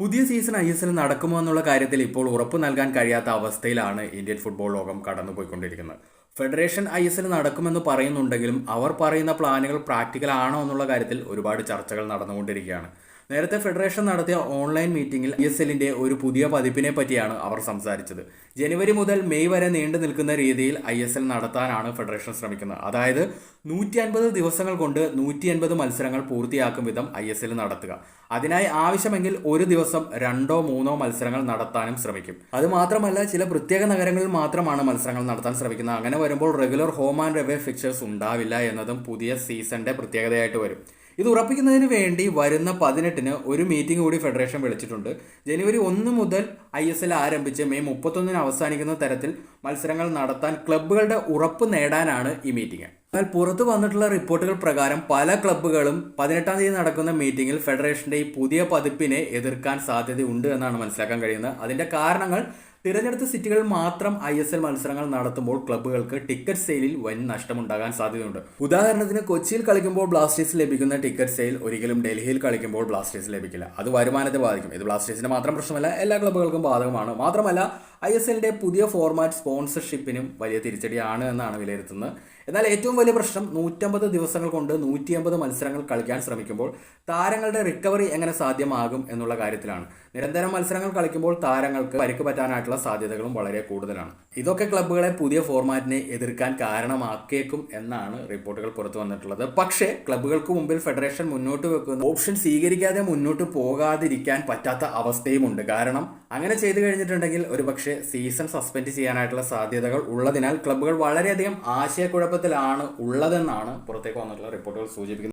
പുതിയ season I S L നടക്കുമോ എന്നുള്ള കാര്യത്തിൽ ഇപ്പോൾ ഉറപ്പ് നൽകാൻ കഴിയാത്ത അവസ്ഥയിലാണ് ഇന്ത്യൻ ഫുട്ബോൾ ലോകം കടന്നുപോയിക്കൊണ്ടിരിക്കുന്നത്. ഫെഡറേഷൻ ഐ എസ് എൽ നടക്കുമെന്ന് പറയുന്നുണ്ടെങ്കിലും അവർ പറയുന്ന പ്ലാനുകൾ പ്രാക്ടിക്കൽ ആണോ എന്നുള്ള കാര്യത്തിൽ ഒരുപാട് ചർച്ചകൾ നടന്നുകൊണ്ടിരിക്കുകയാണ്. നേരത്തെ ഫെഡറേഷൻ നടത്തിയ ഓൺലൈൻ മീറ്റിംഗിൽ ഐ എസ് എല്ലിന്റെ ഒരു പുതിയ പതിപ്പിനെ പറ്റിയാണ് അവർ സംസാരിച്ചത്. ജനുവരി മുതൽ മെയ് വരെ നീണ്ടു നിൽക്കുന്ന രീതിയിൽ ഐ എസ് എൽ നടത്താനാണ് ഫെഡറേഷൻ ശ്രമിക്കുന്നത്. അതായത് നൂറ്റി അൻപത് ദിവസങ്ങൾ കൊണ്ട് നൂറ്റി അൻപത് മത്സരങ്ങൾ പൂർത്തിയാക്കും വിധം ഐ എസ് എൽ നടത്തുക. അതിനായി ആവശ്യമെങ്കിൽ ഒരു ദിവസം രണ്ടോ മൂന്നോ മത്സരങ്ങൾ നടത്താനും ശ്രമിക്കും. അത് മാത്രമല്ല ചില പ്രത്യേക നഗരങ്ങളിൽ മാത്രമാണ് മത്സരങ്ങൾ നടത്താൻ ശ്രമിക്കുന്നത്. അങ്ങനെ വരുമ്പോൾ regular home and away fixtures ഉണ്ടാവില്ല എന്നതും പുതിയ സീസണിന്റെ പ്രത്യേകതയായിട്ട് വരും. ഇത് ഉറപ്പിക്കുന്നതിന് വേണ്ടി വരുന്ന പതിനെട്ടിന് ഒരു മീറ്റിംഗ് കൂടി ഫെഡറേഷൻ വിളിച്ചിട്ടുണ്ട്. ജനുവരി ഒന്ന് മുതൽ ഐ എസ് എൽ ആരംഭിച്ച് മെയ് മുപ്പത്തൊന്നിന് അവസാനിക്കുന്ന തരത്തിൽ മത്സരങ്ങൾ നടത്താൻ ക്ലബ്ബുകളുടെ ഉറപ്പ് നേടാനാണ് ഈ മീറ്റിംഗ്. എന്നാൽ പുറത്തു വന്നിട്ടുള്ള റിപ്പോർട്ടുകൾ പ്രകാരം പല ക്ലബ്ബുകളും പതിനെട്ടാം തീയതി നടക്കുന്ന മീറ്റിംഗിൽ ഫെഡറേഷന്റെ ഈ പുതിയ പതിപ്പിനെ എതിർക്കാൻ സാധ്യതയുണ്ട് എന്നാണ് മനസ്സിലാക്കാൻ കഴിയുന്നത്. അതിന്റെ കാരണങ്ങൾ തിരഞ്ഞെടുത്ത സിറ്റികളിൽ മാത്രം ഐ എസ് എൽ മത്സരങ്ങൾ നടത്തുമ്പോൾ ക്ലബ്ബുകൾക്ക് ടിക്കറ്റ് സെയിലിൽ വൻ നഷ്ടമുണ്ടാകാൻ സാധ്യതയുണ്ട്. ഉദാഹരണത്തിന് കൊച്ചിയിൽ കളിക്കുമ്പോൾ ബ്ലാസ്റ്റേഴ്സ് ലഭിക്കുന്ന ടിക്കറ്റ് സെയിൽ ഒരിക്കലും ഡൽഹിയിൽ കളിക്കുമ്പോൾ ബ്ലാസ്റ്റേഴ്സ് ലഭിക്കില്ല. അത് വരുമാനത്തെ ബാധിക്കും. ഇത് ബ്ലാസ്റ്റേഴ്സിന് മാത്രം പ്രശ്നമല്ല എല്ലാ ക്ലബ്ബുകൾക്കും ബാധകമാണ്. മാത്രമല്ല ഐ എസ് പുതിയ ഫോർമാറ്റ് സ്പോൺസർഷിപ്പിനും വലിയ തിരിച്ചടിയാണ് എന്നാണ് വിലയിരുത്തുന്നത്. എന്നാൽ ഏറ്റവും വലിയ പ്രശ്നം നൂറ്റമ്പത് ദിവസങ്ങൾ കൊണ്ട് നൂറ്റി അമ്പത് മത്സരങ്ങൾ കളിക്കാൻ ശ്രമിക്കുമ്പോൾ താരങ്ങളുടെ റിക്കവറി എങ്ങനെ സാധ്യമാകും എന്നുള്ള കാര്യത്തിലാണ്. നിരന്തരം മത്സരങ്ങൾ കളിക്കുമ്പോൾ താരങ്ങൾക്ക് പരിക്ക് പറ്റാനായിട്ടുള്ള സാധ്യതകളും വളരെ കൂടുതലാണ്. ഇതൊക്കെ ക്ലബ്ബുകളെ പുതിയ ഫോർമാറ്റിനെ എതിർക്കാൻ കാരണമാക്കിയേക്കും എന്നാണ് റിപ്പോർട്ടുകൾ പുറത്തു വന്നിട്ടുള്ളത്. പക്ഷേ ക്ലബ്ബുകൾക്ക് മുമ്പിൽ ഫെഡറേഷൻ മുന്നോട്ട് വെക്കുന്ന ഓപ്ഷൻ സ്വീകരിക്കാതെ മുന്നോട്ട് പോകാതിരിക്കാൻ പറ്റാത്ത അവസ്ഥയുമുണ്ട്. കാരണം അങ്ങനെ ചെയ്തു കഴിഞ്ഞിട്ടുണ്ടെങ്കിൽ ഒരുപക്ഷെ സീസൺ സസ്പെൻഡ് ചെയ്യാനായിട്ടുള്ള സാധ്യതകൾ ഉള്ളതിനാൽ ക്ലബ്ബുകൾ വളരെയധികം ആശയക്കുഴപ്പത്തിലാണ് ഉള്ളതെന്നാണ് പുറത്തേക്ക് വന്നിട്ടുള്ള റിപ്പോർട്ടുകൾ സൂചിപ്പിക്കുന്നത്.